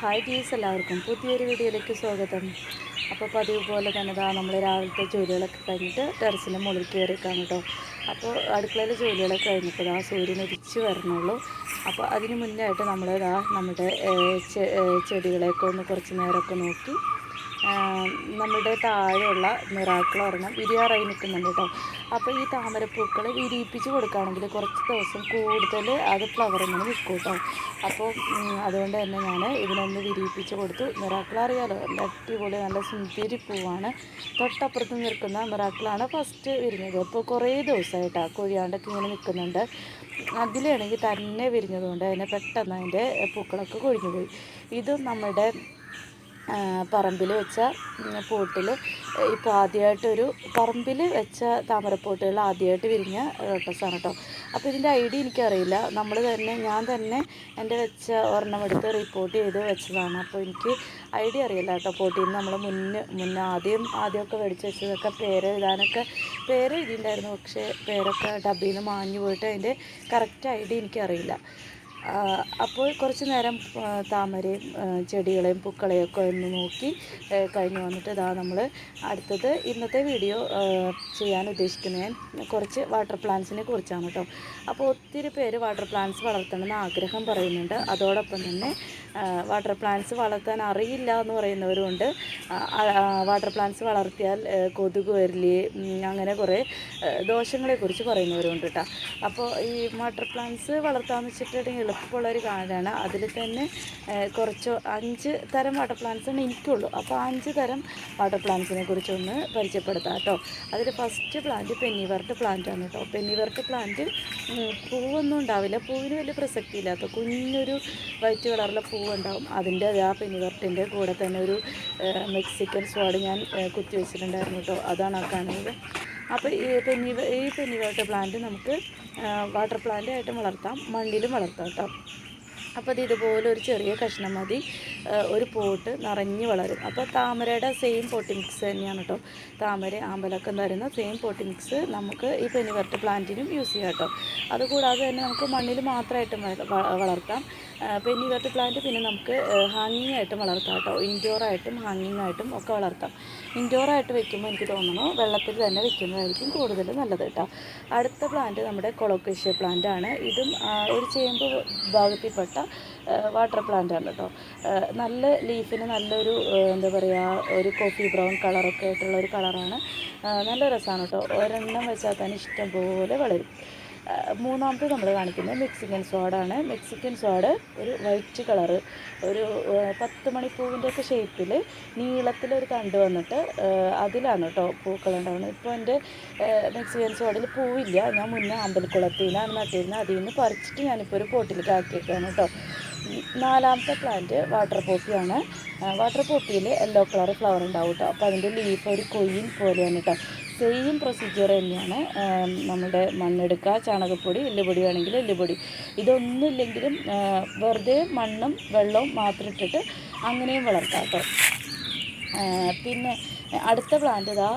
Hi ടീസ് എല്ലാവർക്കും. പുതിയൊരു വീഡിയോയിലേക്ക് സ്വാഗതം. അപ്പോൾ പതിവ് പോലെ തന്നെ ഇതാ നമ്മൾ രാവിലത്തെ ജോലികളൊക്കെ കഴിഞ്ഞിട്ട് ടെറസിന്റെ മുകളിൽ കയറിയേക്കാണ് കേട്ടോ അപ്പോൾ അടുക്കളയിലെ ജോലികളൊക്കെ കഴിഞ്ഞപ്പോൾ ആ സൂര്യൻ ഉദിച്ച് വരണുള്ളൂ. അപ്പോൾ അതിന് മുന്നേ ആയിട്ട് നമ്മൾ ദാ നമ്മുടെ ചെടികളെയൊക്കെ ഒന്ന് കുറച്ച് നേരമൊക്കെ നോക്കി നമ്മുടെ താഴെയുള്ള മിറാക്കിൾ ഒരെണ്ണം വിരിയാറായി നിൽക്കുന്നുണ്ട് കേട്ടോ അപ്പോൾ ഈ താമരപ്പൂക്കൾ വിരിയിപ്പിച്ച് കൊടുക്കുകയാണെങ്കിൽ കുറച്ച് ദിവസം കൂടുതൽ അത് ഫ്ലവർ ഇങ്ങനെ നിൽക്കും കേട്ടോ അപ്പോൾ അതുകൊണ്ട് തന്നെ ഞാൻ ഇതിനൊന്ന് വിരിയിപ്പിച്ച് കൊടുത്തു. മിറാക്കിൾ അറിയാലോ അടിപൊളി നല്ല സുന്ദരി പൂവാണ്. തൊട്ടപ്പുറത്ത് നിൽക്കുന്ന മിറാക്കിളാണ് ഫസ്റ്റ് വിരിഞ്ഞത്. അപ്പോൾ കുറേ ദിവസമായിട്ടാണ് കൊഴിയാണ്ടൊക്കെ ഇങ്ങനെ നിൽക്കുന്നുണ്ട്. അതിലാണെങ്കിൽ തന്നെ വിരിഞ്ഞതുകൊണ്ട് അതിനെ പെട്ടെന്ന് അതിന്റെ പൂക്കളൊക്കെ കൊഴിഞ്ഞു പോയി ഇതും നമ്മുടെ പറമ്പിൽ വെച്ച പോട്ടിൽ ഇപ്പോൾ ആദ്യമായിട്ടൊരു പറമ്പിൽ വെച്ച താമരപ്പോട്ടുകൾ ആദ്യമായിട്ട് വിരിഞ്ഞ റോട്ടസാണ് കേട്ടോ അപ്പോൾ ഇതിന്റെ ഐഡിയ എനിക്കറിയില്ല. നമ്മൾ തന്നെ ഞാൻ തന്നെ എന്റെ വെച്ച ഒരെണ്ണം എടുത്ത് റിപ്പോർട്ട് ചെയ്ത് വെച്ചതാണ്. അപ്പോൾ എനിക്ക് ഐഡിയ അറിയില്ല കേട്ടോ പോട്ടിൽ നിന്ന് നമ്മൾ മുന്നേ മുന്നേ ആദ്യം ആദ്യമൊക്കെ മേടിച്ച് വെച്ചതൊക്കെ പേര് എഴുതാനൊക്കെ പേര് എഴുതിയിട്ടുണ്ടായിരുന്നു പക്ഷേ പേരൊക്കെ ഡബ്ബിൽ നിന്ന് മാഞ്ഞു പോയിട്ട് അതിന്റെ കറക്റ്റ് ഐഡിയ എനിക്കറിയില്ല. അപ്പോൾ കുറച്ച് നേരം താമരയും ചെടികളെയും പൂക്കളെയും ഒക്കെ ഒന്ന് നോക്കി കഴിഞ്ഞ് വന്നിട്ട് ഇതാ നമ്മൾ അടുത്തത് ഇന്നത്തെ വീഡിയോ ചെയ്യാൻ ഉദ്ദേശിക്കുന്നത് ഞാൻ കുറച്ച് വാട്ടർ പ്ലാന്റ്സിനെ കുറിച്ചാണ് കേട്ടോ. അപ്പോൾ ഒത്തിരി പേര് വാട്ടർ പ്ലാന്റ്സ് വളർത്തണമെന്ന് ആഗ്രഹം പറയുന്നുണ്ട്. അതോടൊപ്പം തന്നെ വാട്ടർ പ്ലാന്റ്സ് വളർത്താൻ അറിയില്ല എന്ന് പറയുന്നവരുമുണ്ട്. വാട്ടർ പ്ലാന്റ്സ് വളർത്തിയാൽ കൊതുക് വരില്ലേ അങ്ങനെ കുറേ ദോഷങ്ങളെക്കുറിച്ച് പറയുന്നവരുണ്ട് കേട്ടോ. അപ്പോൾ ഈ വാട്ടർ പ്ലാന്റ്സ് വളർത്താമെന്ന് വെച്ചിട്ടുണ്ടെങ്കിൽ എളുപ്പമുള്ളൊരു കാടാണ്. അതിൽ തന്നെ കുറച്ച് അഞ്ച് തരം വാട്ടർ പ്ലാന്റ്സ് ആണ് എനിക്കുള്ളൂ. അപ്പോൾ അഞ്ച് തരം വാട്ടർ പ്ലാന്റ്സിനെ കുറിച്ചൊന്ന് പരിചയപ്പെടുത്താം കേട്ടോ. അതിൽ ഫസ്റ്റ് പ്ലാന്റ് പെന്നിവർട്ട് പ്ലാന്റ് ആണ് കേട്ടോ. പെന്നിവർട്ട് പ്ലാന്റ് പൂവൊന്നും ഉണ്ടാവില്ല. പൂവിന് വലിയ പ്രസക്തി ഇല്ലാത്ത കുഞ്ഞൊരു വൈറ്റ് കളറിലെ പൂവുണ്ടാവും. അതിന്റെ ആ പെന്നിവർട്ടിന്റെ കൂടെ തന്നെ ഒരു മെക്സിക്കൻ സ്വാഡ് ഞാൻ ആ, കുത്തി വെച്ചിട്ടുണ്ടായിരുന്നു കേട്ടോ. അതാണ് ആ കാണുന്നത്. അപ്പോൾ ഈ പെന്നി ഈ പെന്നിവർട്ട് പ്ലാന്റ് നമുക്ക് വാട്ടർ പ്ലാന്റ് ആയിട്ടും വളർത്താം. മണ്ണിലും വളർത്താം കേട്ടോ. അപ്പോൾ അത് ഇതുപോലെ ഒരു ചെറിയ കഷ്ണം മതി. ഒരു പോട്ട് നിറഞ്ഞ് വളരും. അപ്പോൾ താമരയുടെ സെയിം പോട്ടി മിക്സ് തന്നെയാണ് കേട്ടോ താമര ആമ്പലൊക്കെ തരുന്ന സെയിം പോട്ടി മിക്സ് നമുക്ക് ഈ പെനിവർട്ട് പ്ലാന്റിനും യൂസ് ചെയ്യാം കേട്ടോ അതുകൂടാതെ തന്നെ നമുക്ക് മണ്ണിൽ മാത്രമായിട്ടും വളർത്താം. പെന്നിവർട്ട് പ്ലാന്റ് പിന്നെ നമുക്ക് ഹാങ്ങിങ് ആയിട്ടും വളർത്താം കേട്ടോ ഇൻഡോറായിട്ടും ഹാങ്ങിങ് ആയിട്ടും ഒക്കെ വളർത്താം. ഇൻഡോറായിട്ട് വെക്കുമ്പോൾ എനിക്ക് തോന്നുന്നു വെള്ളത്തിൽ തന്നെ വെക്കുന്നതായിരിക്കും കൂടുതൽ നല്ലത് കേട്ടോ അടുത്ത പ്ലാന്റ് നമ്മുടെ കൊളോക്കേഷ്യ പ്ലാന്റ് ആണ്. ഇതും ഒരു ചേമ്പ് ഭാഗത്തിൽപ്പെട്ട വാട്ടർ പ്ലാന്റ് ആണ് കേട്ടോ നല്ല ലീഫിന് നല്ലൊരു എന്താ പറയുക ഒരു കോഫി ബ്രൗൺ കളറൊക്കെ ആയിട്ടുള്ള ഒരു കളറാണ് നല്ല രസമാണ് കേട്ടോ ഒരെണ്ണം വെച്ചാൽ തന്നെ ഇഷ്ടം പോലെ വളരും. മൂന്നാമത്തെ നമ്മൾ കാണിക്കുന്നത് മെക്സിക്കൻ സ്വാഡാണ് മെക്സിക്കൻ സ്വാഡ് ഒരു വൈറ്റ് കളറ് ഒരു പത്ത് മണിപ്പൂവിന്റെ ഒക്കെ ഷേപ്പിൽ നീളത്തിലൊരു തണ്ട് വന്നിട്ട് അതിലാണ് കേട്ടോ പൂക്കളുണ്ടാവുന്നത് ഇപ്പോൾ എന്റെ മെക്സിക്കൻ സ്വാഡിൽ പൂവില്ല. ഞാൻ മുന്നേ അമ്പലക്കുളത്തിലാണ് നട്ടിരുന്നത് അതിൽ നിന്ന് പറിച്ചിട്ട് ഞാനിപ്പോൾ ഒരു പോട്ടിലേക്ക് ആക്കിയേക്കാണ് കേട്ടോ നാലാമത്തെ പ്ലാന്റ് വാട്ടർ പോപ്പിയാണ് വാട്ടർ പോപ്പിയിൽ യെല്ലോ കളർ ഫ്ലവർ ഉണ്ടാവും കേട്ടോ അപ്പോൾ അതിന്റെ ലീഫ് ഒരു കൊയിൻ പോലെയാണ് കേട്ടോ സെയിം പ്രൊസീജിയർ തന്നെയാണ്. നമ്മുടെ മണ്ണെടുക്കുക ചാണകപ്പൊടി എല്ലുപൊടി വേണമെങ്കിൽ എല്ലുപൊടി. ഇതൊന്നുമില്ലെങ്കിലും വെറുതെ മണ്ണും വെള്ളവും മാത്രം ഇട്ടിട്ട് അങ്ങനെയും വളർത്താം കേട്ടോ. പിന്നെ അടുത്ത പ്ലാന്റ് ഇതാ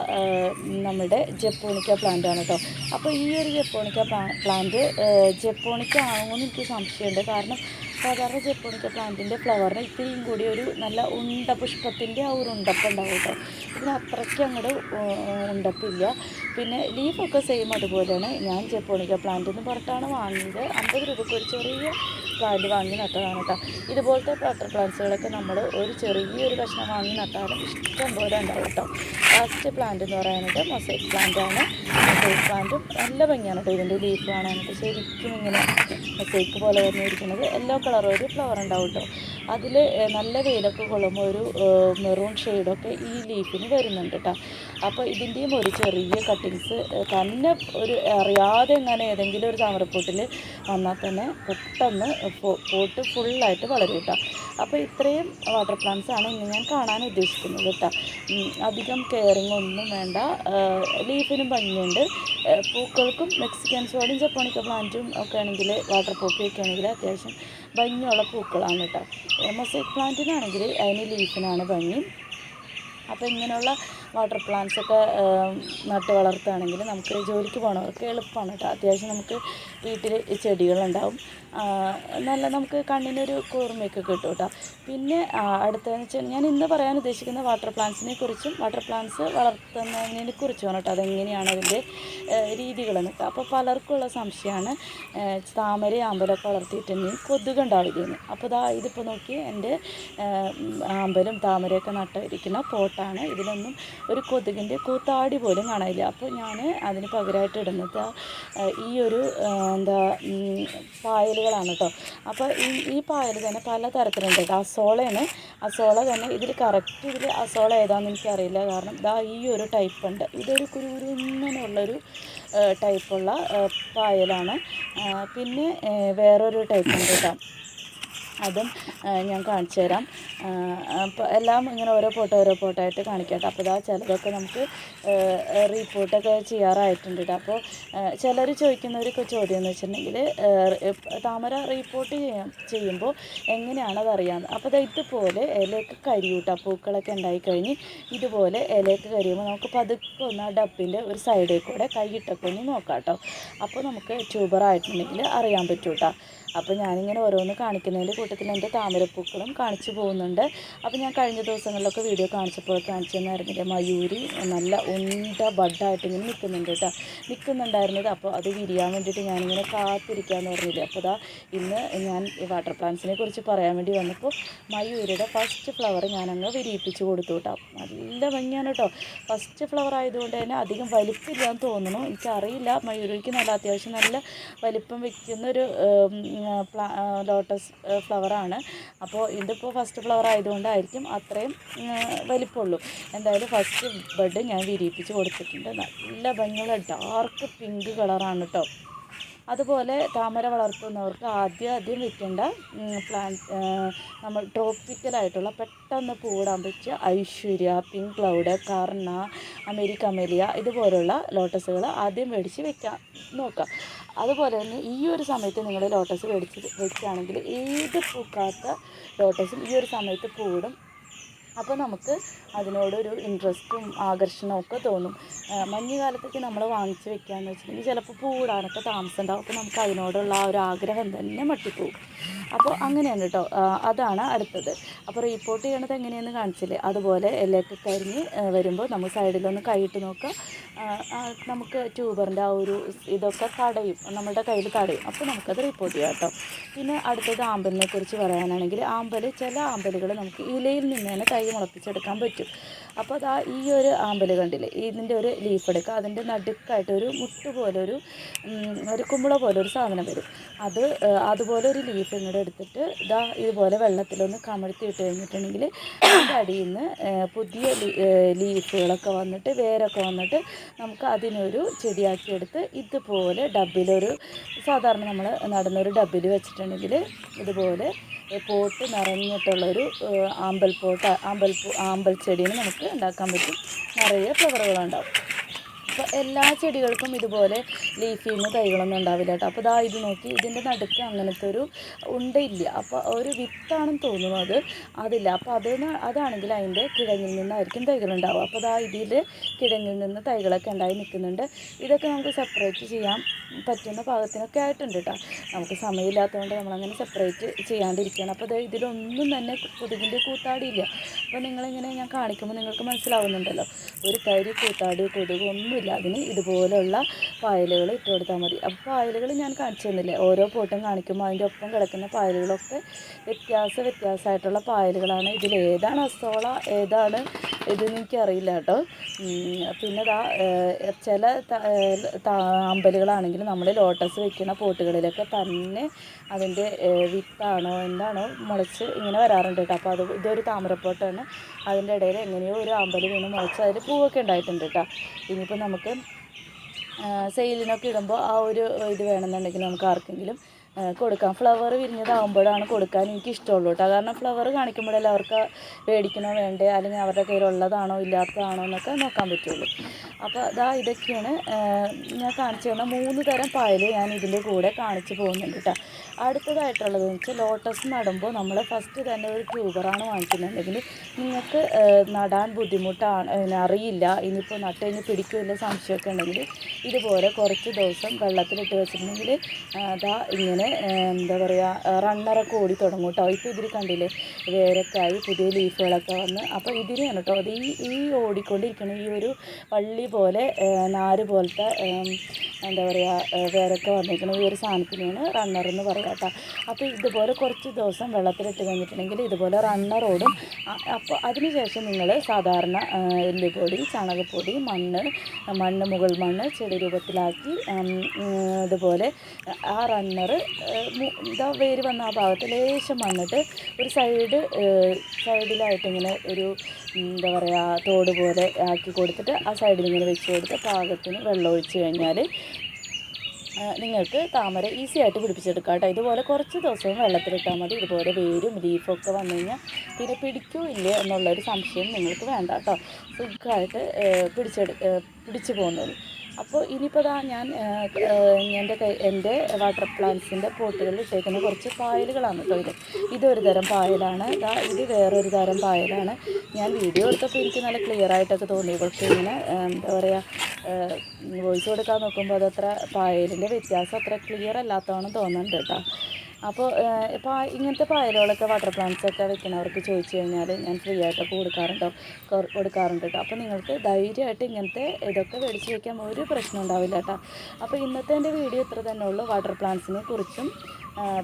നമ്മുടെ ജപ്പോണിക്ക പ്ലാന്റ് ആണ് കേട്ടോ അപ്പോൾ ഈ ഒരു ജപ്പോണിക്ക പ്ലാന്റ് ജപ്പോണിക്ക ആണോ എന്ന് എനിക്ക് സംശയമുണ്ട്. കാരണം സാധാരണ ജപ്പോണിക്ക പ്ലാന്റിന്റെ ഫ്ലവറിന് ഇത്തിരിയും കൂടി ഒരു നല്ല ഉണ്ട പുഷ്പത്തിന്റെ ആ ഒരു ഉണ്ടപ്പ് ഉണ്ടാവും കേട്ടോ ഇതിന് അത്രയ്ക്ക് അങ്ങോട്ട് ഉണ്ടപ്പില്ല പിന്നെ ലീഫൊക്കെ സെയിം അതുപോലെയാണ്. ഞാൻ ജപ്പോണിക്ക പ്ലാന്റ് എന്ന് പറഞ്ഞിട്ടാണ് വാങ്ങിയത്. അമ്പത് രൂപയ്ക്ക് ഒരു ചെറിയ പ്ലാന്റ് വാങ്ങി നട്ടതാണ് കേട്ടോ. ഇതുപോലത്തെ വാട്ടർ പ്ലാന്റ്സുകളൊക്കെ നമ്മൾ ഒരു ചെറിയൊരു കഷ്ണം വാങ്ങി നട്ടാലും ഇഷ്ടം പോലെ ഉണ്ടാവും കേട്ടോ. ലാസ്റ്റ് പ്ലാന്റ് എന്ന് പറയുന്നത് മൊസൈക്ക് പ്ലാന്റ് ആണ്. മൊസൈക്ക് പ്ലാന്റും നല്ല ഭംഗിയാണ് കേട്ടോ. ഇതിന്റെ ലീഫ് കാണാനൊക്കെ ശരിക്കും ഇങ്ങനെ മൊസൈക്ക് പോലെ തന്നെ ഇരിക്കുന്നത്. യെല്ലോ കളർ ഒരു ഫ്ലവർ ഉണ്ടാവും കേട്ടോ. അതിൽ നല്ല വെയിലൊക്കെ കൊള്ളുമ്പോൾ ഒരു മെറൂൺ ഷെയ്ഡൊക്കെ ഈ ലീഫിന് വരുന്നുണ്ട് കേട്ടോ. അപ്പോൾ ഇതിന്റെയും ഒരു ചെറിയ കട്ടിങ്സ് തന്നെ ഒരു അറിയാതെ എങ്ങനെ ഏതെങ്കിലും ഒരു താമരപ്പൊട്ടിൽ വന്നാൽ തന്നെ പെട്ടെന്ന് പോട്ട് ഫുള്ളായിട്ട് വളരും കേട്ടോ അപ്പോൾ ഇത്രയും വാട്ടർ പ്ലാന്റ്സ് ആണ് ഇന്ന് ഞാൻ കാണാൻ ഉദ്ദേശിക്കുന്നത് കേട്ടോ അധികം കെയറിങ് ഒന്നും വേണ്ട. ലീഫിനും ഭംഗിയുണ്ട്. പൂക്കൾക്കും മെക്സിക്കൻ സോഡും ജപ്പോണിക്ക പ്ലാന്റും ഒക്കെ ആണെങ്കിൽ വാട്ടർ പോപ്പി ഒക്കെ ആണെങ്കിൽ അത്യാവശ്യം ഭംഗിയുള്ള പൂക്കളാണ് കേട്ടോ മൊസൈക്ക് പ്ലാന്റിനാണെങ്കിൽ അതിന് ലീഫിനാണ് ഭംഗി. അപ്പോൾ ഇങ്ങനെയുള്ള വാട്ടർ പ്ലാന്റ്സ് ഒക്കെ നട്ട് വളർത്തുകയാണെങ്കിൽ നമുക്ക് ജോലിക്ക് പോകണവർക്ക് എളുപ്പമാണ് കേട്ടോ. അത്യാവശ്യം നമുക്ക് വീട്ടിൽ ചെടികളുണ്ടാവും. നല്ല നമുക്ക് കണ്ണിനൊരു കൂർമ്മയൊക്കെ കിട്ടും കേട്ടോ. പിന്നെ അടുത്തതെന്ന് വെച്ചാൽ ഞാൻ ഇന്ന് പറയാൻ ഉദ്ദേശിക്കുന്ന വാട്ടർ പ്ലാന്റ്സിനെ കുറിച്ചും വാട്ടർ പ്ലാന്റ്സ് വളർത്തുന്നതിനെ കുറിച്ചുമാണ് കേട്ടോ. അതെങ്ങനെയാണ് അതിന്റെ രീതികളെന്ന് അപ്പോൾ പലർക്കുള്ള സംശയമാണ് താമര ആമ്പലൊക്കെ വളർത്തിയിട്ടുണ്ടെങ്കിൽ കൊതുക് ഉണ്ടാവില്ലെന്ന്. അപ്പോൾ ഇതാ ഇതിപ്പോൾ നോക്കി എന്റെ ആമ്പലും താമരയൊക്കെ നട്ടിരിക്കുന്ന പോട്ടാണ്. ഇതിലൊന്നും ഒരു കൊതുകിന്റെ കൂത്താടി പോലും കാണാനില്ല. അപ്പോൾ ഞാൻ അതിന് പകരമായിട്ട് ഇടുന്നത് ഈ ഒരു എന്താ പായലുകളാണ് കേട്ടോ. അപ്പോൾ ഈ ഈ പായൽ തന്നെ പല തരത്തിലുണ്ട് കേട്ടോ. അസോളയാണ്. അസോള തന്നെ ഇതിൽ കറക്റ്റ് ഇതിൽ അസോള ഏതാണെന്ന് എനിക്കറിയില്ല. കാരണം ദാ ഈ ഒരു ടൈപ്പ് ഉണ്ട്. ഇതൊരു കുരുകുരുന്നുള്ളൊരു ടൈപ്പുള്ള പായലാണ്. പിന്നെ വേറൊരു ടൈപ്പ് ഉണ്ട് കേട്ടോ. അതും ഞാൻ കാണിച്ചു തരാം. അപ്പോൾ എല്ലാം ഇങ്ങനെ ഓരോ ഫോട്ടോ ഓരോ ഫോട്ടോ ആയിട്ട് കാണിക്കട്ടെ. അപ്പോൾ ഇതാ ചിലതൊക്കെ നമുക്ക് റിപ്പോർട്ടൊക്കെ ചെയ്യാറായിട്ടുണ്ട് അപ്പോൾ ചിലർ ചോദിക്കുന്ന ഒരു ചോദ്യം എന്ന് വെച്ചിട്ടുണ്ടെങ്കിൽ താമര റിപ്പോർട്ട് ചെയ്യാം ചെയ്യുമ്പോൾ എങ്ങനെയാണ് അതറിയാമെന്ന് അപ്പോൾ ദാ ഇതുപോലെ ഇലയൊക്കെ കരിയൂട്ടോ പൂക്കളൊക്കെ ഉണ്ടായിക്കഴിഞ്ഞ് ഇതുപോലെ ഇലയൊക്കെ കരിയുമ്പോൾ നമുക്ക് പതുക്കെ ഒന്ന് ആ ഡപ്പിന്റെ ഒരു സൈഡിൽ കൂടെ കൈയിട്ടൊക്കെ ഒന്ന് നോക്കാം കേട്ടോ അപ്പോൾ നമുക്ക് ട്യൂബർ ആയിട്ടുണ്ടെങ്കിൽ അറിയാൻ പറ്റൂട്ടോ അപ്പോൾ ഞാനിങ്ങനെ ഓരോന്ന് കാണിക്കുന്നതിന്റെ കൂട്ടത്തിൽ എന്റെ താമരപ്പൂക്കളും കാണിച്ചു പോകുന്നുണ്ട്. അപ്പോൾ ഞാൻ കഴിഞ്ഞ ദിവസങ്ങളിലൊക്കെ വീഡിയോ കാണിച്ചപ്പോൾ കാണിച്ചു എന്റെ മയൂരി നല്ല ഉണ്ട ബഡായിട്ട് ഇങ്ങനെ നിൽക്കുന്നുണ്ട് കേട്ടോ. നിൽക്കുന്നുണ്ടായിരുന്നത് അപ്പോൾ അത് വിരിയാൻ വേണ്ടിയിട്ട് ഞാനിങ്ങനെ കാത്തിരിക്കാമെന്ന് പറഞ്ഞില്ലേ. അപ്പോൾ ദാ ഇന്ന് ഞാൻ വാട്ടർ പ്ലാന്റ്സിനെ കുറിച്ച് പറയാൻ വേണ്ടി വന്നപ്പോൾ മയൂരിയുടെ ഫസ്റ്റ് ഫ്ലവർ ഞാനങ്ങ് വിരിയിപ്പിച്ച് കൊടുത്തു കേട്ടോ. നല്ല ഭംഗിയാണ് കേട്ടോ. ഫസ്റ്റ് ഫ്ലവർ ആയതുകൊണ്ട് തന്നെ അധികം വലിപ്പമില്ലാന്ന് തോന്നുന്നു. എനിക്കറിയില്ല. മയൂരിക്ക് നല്ല അത്യാവശ്യം നല്ല വലിപ്പം വെക്കുന്നൊരു ലോട്ടസ് ഫ്ലവറാണ്. അപ്പോൾ ഇതിപ്പോൾ ഫസ്റ്റ് ഫ്ലവർ ആയതുകൊണ്ടായിരിക്കും അത്രയും വലിപ്പമുള്ളൂ. എന്തായാലും ഫസ്റ്റ് ബഡ് ഞാൻ വിരിയിപ്പിച്ച് കൊടുത്തിട്ടുണ്ട്. നല്ല ഭംഗിയുള്ള ഡാർക്ക് പിങ്ക് കളറാണ് കേട്ടോ അതുപോലെ താമര വളർത്തുന്നവർക്ക് ആദ്യം ആദ്യം വെക്കേണ്ട പ്ലാന്റ് നമ്മൾ ട്രോപ്പിക്കലായിട്ടുള്ള പെട്ടെന്ന് പൂടാൻ പറ്റിയ ഐശ്വര്യ പിങ്ക് ക്ലൗഡ് കർണ അമേരിക്ക അമേലിയ ഇതുപോലുള്ള ലോട്ടസുകൾ ആദ്യം മേടിച്ച് വെക്കാൻ നോക്കുക അതുപോലെ തന്നെ ഈ ഒരു സമയത്ത് നിങ്ങൾ ലോട്ടസ് മേടിച്ച് വെക്കുകയാണെങ്കിൽ ഏത് പൂക്കാത്ത ലോട്ടസും ഈ ഒരു സമയത്ത് പൂടും അപ്പോൾ നമുക്ക് അതിനോടൊരു ഇൻട്രസ്റ്റും ആകർഷണവും ഒക്കെ തോന്നും. മഞ്ഞുകാലത്തൊക്കെ നമ്മൾ വാങ്ങിച്ച് വെക്കുകയെന്ന് വെച്ചിട്ടുണ്ടെങ്കിൽ ചിലപ്പോൾ പൂടാനൊക്കെ താമസം ഉണ്ടാവും അപ്പോൾ നമുക്ക് അതിനോടുള്ള ആ ഒരു ആഗ്രഹം തന്നെ മട്ടിപ്പോവും അപ്പോൾ അങ്ങനെയാണ് കേട്ടോ. അതാണ് അടുത്തത്. അപ്പോൾ റിപ്പോർട്ട് ചെയ്യണത് എങ്ങനെയെന്ന് കാണിച്ചില്ലേ? അതുപോലെ ഇലയൊക്കെ കരിഞ്ഞ് വരുമ്പോൾ നമ്മൾ സൈഡിലൊന്ന് കൈയിട്ട് നോക്കുക. നമുക്ക് ട്യൂബറിന്റെ ആ ഒരു ഇതൊക്കെ തടയും നമ്മുടെ കയ്യിൽ തടയും. അപ്പോൾ നമുക്കത് റിപ്പോർട്ട് ചെയ്യാം കേട്ടോ. പിന്നെ അടുത്തത് ആമ്പലിനെ കുറിച്ച് പറയാനാണെങ്കിൽ ആമ്പൽ ചില ആമ്പലുകൾ നമുക്ക് ഇലയിൽ നിന്ന് തന്നെ തൈ മുളപ്പിച്ചെടുക്കാൻ പറ്റും. അപ്പോൾ അതാ ഈ ഒരു ആമ്പൽ കണ്ടില്ലേ? ഇതിന്റെ ഒരു ലീഫ് എടുക്കുക. അതിന്റെ നടുക്കായിട്ട് ഒരു മുട്ട് പോലെ ഒരു ഒരു കുമ്പള പോലെ ഒരു സാധനം വരും. അത് അതുപോലെ ഒരു ലീഫ് ഇങ്ങോട്ട് എടുത്തിട്ട് ഇതാ ഇതുപോലെ വെള്ളത്തിലൊന്ന് കമഴ്ത്തി ഇട്ട് കഴിഞ്ഞിട്ടുണ്ടെങ്കിൽ അതിന്റെ അടിയിൽ നിന്ന് പുതിയ ലീഫുകളൊക്കെ വന്നിട്ട് വേരൊക്കെ വന്നിട്ട് നമുക്ക് അതിനൊരു ചെടിയാക്കി എടുത്ത് ഇതുപോലെ ഡബിലൊരു സാധാരണ നമ്മൾ നടുന്നൊരു ഡബിൽ വെച്ചിട്ടുണ്ടെങ്കിൽ ഇതുപോലെ പോട്ട് നിറഞ്ഞിട്ടുള്ളൊരു ആമ്പൽ പോട്ട് ആമ്പൽ ആമ്പൽ ചെടീനെ നമുക്ക് ഉണ്ടാക്കാൻ പറ്റും. നിറയെ ഫ്ലവറുകളുണ്ടാവും. അപ്പോൾ എല്ലാ ചെടികൾക്കും ഇതുപോലെ ലീഫിൽ നിന്ന് തൈകളൊന്നും ഉണ്ടാവില്ല കേട്ടോ അപ്പോൾ ദാ ഇത് നോക്കി. ഇതിന്റെ നടുക്ക് അങ്ങനത്തെ ഒരു ഉണ്ടയില്ല. അപ്പോൾ ഒരു വിത്താണെന്ന് തോന്നുന്നു അത്. അതില്ല. അപ്പോൾ അത് അതാണെങ്കിൽ അതിന്റെ കിഴങ്ങിൽ നിന്നായിരിക്കും തൈകൾ തൈകളുണ്ടാവുക അപ്പോൾ ദാ ഇതിൽ കിഴങ്ങിൽ നിന്ന് തൈകളൊക്കെ ഉണ്ടായി നിൽക്കുന്നുണ്ട്. ഇതൊക്കെ നമുക്ക് സെപ്പറേറ്റ് ചെയ്യാൻ പറ്റുന്ന പാകത്തിനൊക്കെ ആയിട്ടുണ്ട് കേട്ടോ നമുക്ക് സമയമില്ലാത്തതുകൊണ്ട് നമ്മളങ്ങനെ സെപ്പറേറ്റ് ചെയ്യാണ്ടിരിക്കുകയാണ്. അപ്പോൾ ഇതിലൊന്നും തന്നെ കൊതുകിന്റെ കൂത്താടിയില്ല. അപ്പോൾ നിങ്ങളിങ്ങനെ ഞാൻ കാണിക്കുമ്പോൾ നിങ്ങൾക്ക് മനസ്സിലാവുന്നുണ്ടല്ലോ. ഒരു തരി കൂത്താടി കൊതുക് ഒന്നുമില്ല അതിന് ഇതുപോലുള്ള പായലുകൾ ഇട്ട് കൊടുത്താൽ മതി. അപ്പോൾ പായലുകൾ ഞാൻ കാണിച്ചു തന്നില്ലേ? ഓരോ പോട്ടും കാണിക്കുമ്പോൾ അതിന്റെ ഒപ്പം കിടക്കുന്ന പായലുകളൊക്കെ വ്യത്യാസ വ്യത്യാസമായിട്ടുള്ള പായലുകളാണ്. ഇതിൽ ഏതാണ് അസോള ഏതാണ് ഇതെന്ന് എനിക്കറിയില്ല കേട്ടോ. പിന്നെ ദാ ചില അമ്പലുകളാണെങ്കിൽ നമ്മൾ ലോട്ടസ് വെക്കുന്ന പോട്ടുകളിലൊക്കെ തന്നെ അതിന്റെ വിത്താണോ എന്താണോ മുളച്ച് ഇങ്ങനെ വരാറുണ്ട് കേട്ടോ. അപ്പോൾ അത് ഇതൊരു താമരപ്പോട്ടാണ്. അതിന്റെ ഇടയിൽ എങ്ങനെയോ ഒരു അമ്പൽ വീണ് മുളച്ച് അതിൽ പൂവൊക്കെ ഉണ്ടായിട്ടുണ്ട് കേട്ടോ. ഇനിയിപ്പോൾ നമുക്ക് സെയിലിനൊക്കെ ഇടുമ്പോൾ ആ ഒരു ഇത് വേണമെന്നുണ്ടെങ്കിൽ നമുക്ക് ആർക്കെങ്കിലും കൊടുക്കാം. ഫ്ലവർ വിരിഞ്ഞതാകുമ്പോഴാണ് കൊടുക്കാൻ എനിക്ക് ഇഷ്ടമുള്ളൂ കേട്ടോ. കാരണം ഫ്ലവർ കാണിക്കുമ്പോഴല്ലേ അവർക്ക് മേടിക്കണോ വേണ്ടേ? അല്ലെങ്കിൽ അവരുടെ കയ്യിലുള്ളതാണോ ഇല്ലാത്തതാണോ എന്നൊക്കെ നോക്കാൻ പറ്റുള്ളൂ. അപ്പോൾ അതാ ഇതൊക്കെയാണ് ഞാൻ കാണിച്ചു തന്ന മൂന്ന് തരം പായൽ ഞാൻ ഇതിന്റെ കൂടെ കാണിച്ചു പോകുന്നുണ്ട് കേട്ടോ അടുത്തതായിട്ടുള്ളത് എന്ന് വെച്ചാൽ ലോട്ടസ് നടുമ്പോൾ നമ്മൾ ഫസ്റ്റ് തന്നെ ഒരു ട്യൂബറാണ് വാങ്ങിക്കുന്നുണ്ടെങ്കിൽ നിങ്ങൾക്ക് നടാൻ ബുദ്ധിമുട്ടാണ് അറിയില്ല ഇനിയിപ്പോൾ നട്ട് കഴിഞ്ഞ് പിടിക്കുമില്ല സംശയമൊക്കെ ഉണ്ടെങ്കിൽ ഇതുപോലെ കുറച്ച് ദിവസം വെള്ളത്തിലിട്ട് വെച്ചിട്ടുണ്ടെങ്കിൽ അതാ ഇങ്ങനെ എന്താ പറയുക റണ്ണറൊക്കെ ഓടി തുടങ്ങും കേട്ടോ ഇപ്പോൾ ഇതിൽ കണ്ടില്ലേ വേരക്കായി പുതിയ ലീഫുകളൊക്കെ വന്ന്. അപ്പോൾ ഇതിനെയാണ് കേട്ടോ അത് ഈ ഈ ഓടിക്കൊണ്ടിരിക്കുന്ന ഈ ഒരു വള്ളി പോലെ നാര് പോലത്തെ എന്താ പറയുക വേരൊക്കെ വന്നിരിക്കുന്ന ഈ ഒരു സാധനത്തിനെയാണ് റണ്ണർ എന്ന് പറയുക കേട്ടോ അപ്പോൾ ഇതുപോലെ കുറച്ച് ദിവസം വെള്ളത്തിലിട്ട് കഴിഞ്ഞിട്ടുണ്ടെങ്കിൽ ഇതുപോലെ റണ്ണർ ഓടും. അപ്പോൾ അതിനുശേഷം നിങ്ങൾ സാധാരണ എല്ലുപൊടി ചാണകപ്പൊടി മണ്ണ് മണ്ണ് മുകൾ മണ്ണ് ചെടി രൂപത്തിലാക്കി ഇതുപോലെ ആ റണ്ണർ ഇതാ വേര് വന്ന ആ ഭാഗത്ത് ലേശം വന്നിട്ട് ഒരു സൈഡ് സൈഡിലായിട്ടിങ്ങനെ ഒരു എന്താ പറയുക തോട് പോലെ ആക്കി കൊടുത്തിട്ട് ആ സൈഡിൽ ഇങ്ങനെ വെച്ച് കൊടുത്ത് പാകത്തിന് വെള്ളം ഒഴിച്ച് കഴിഞ്ഞാൽ നിങ്ങൾക്ക് താമര ഈസി ആയിട്ട് പിടിപ്പിച്ചെടുക്കാം കേട്ടോ. ഇതുപോലെ കുറച്ച് ദിവസവും വെള്ളത്തിലിട്ടാൽ മതി. ഇതുപോലെ വേരും ഒക്കെ വന്നു കഴിഞ്ഞാൽ പിന്നെ പിടിക്കോ ഇല്ലേ എന്നുള്ളൊരു സംശയം നിങ്ങൾക്ക് വേണ്ട കേട്ടോ. സുഖമായിട്ട് പിടിച്ചെടു പിടിച്ചു പോകുന്നത്. അപ്പോൾ ഇനിയിപ്പോൾ ഇതാ ഞാൻ എന്റെ എന്റെ വാട്ടർ പ്ലാന്റ്സിന്റെ പോട്ടുകളിൽ ഇട്ടേക്കുന്ന കുറച്ച് പായലുകളാണ് കേട്ടോ ഇത്. ഇതൊരു തരം പായലാണ്. ഇതാ ഇത് വേറൊരു തരം പായലാണ്. ഞാൻ വീഡിയോ എടുത്തപ്പോൾ എനിക്ക് നല്ല ക്ലിയർ ആയിട്ടൊക്കെ തോന്നി. പക്ഷേ ഇങ്ങനെ എന്താ പറയുക വോയിസ് കൊടുക്കാൻ നോക്കുമ്പോൾ അതത്ര പായലിന്റെ വ്യത്യാസം അത്ര ക്ലിയർ അല്ലാത്തതാണെന്ന് തോന്നുന്നുണ്ട് കേട്ടോ അപ്പോൾ ഇപ്പോൾ ഇങ്ങനത്തെ പായലുകളൊക്കെ വാട്ടർ പ്ലാന്റ്സ് ഒക്കെ വെക്കുന്നവർക്ക് ചോദിച്ചു കഴിഞ്ഞാൽ ഞാൻ ഫ്രീ ആയിട്ടൊക്കെ കൊടുക്കാറുണ്ട്? കൊടുക്കാറുണ്ട് കേട്ടോ അപ്പോൾ നിങ്ങൾക്ക് ധൈര്യമായിട്ട് ഇങ്ങനത്തെ ഇതൊക്കെ മേടിച്ച് വയ്ക്കാൻ ഒരു പ്രശ്നം ഉണ്ടാവില്ല കേട്ടോ അപ്പോൾ ഇന്നത്തെ എന്റെ വീഡിയോ ഇത്ര തന്നെ ഉള്ളൂ. വാട്ടർ പ്ലാന്റ്സിനെ കുറിച്ചും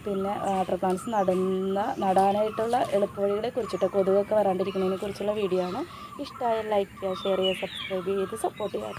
പിന്നെ വാട്ടർ പ്ലാന്റ്സ് നടുന്ന നടാനായിട്ടുള്ള എളുപ്പവഴികളെ കുറിച്ചിട്ട് കൊതുകൊക്കെ വരാണ്ടിരിക്കുന്നതിനെ കുറിച്ചുള്ള വീഡിയോ ആണ്. ഇഷ്ടമായ ലൈക്ക് ചെയ്യുക ഷെയർ ചെയ്യുക സബ്സ്ക്രൈബ് ചെയ്ത് സപ്പോർട്ട് ചെയ്യുക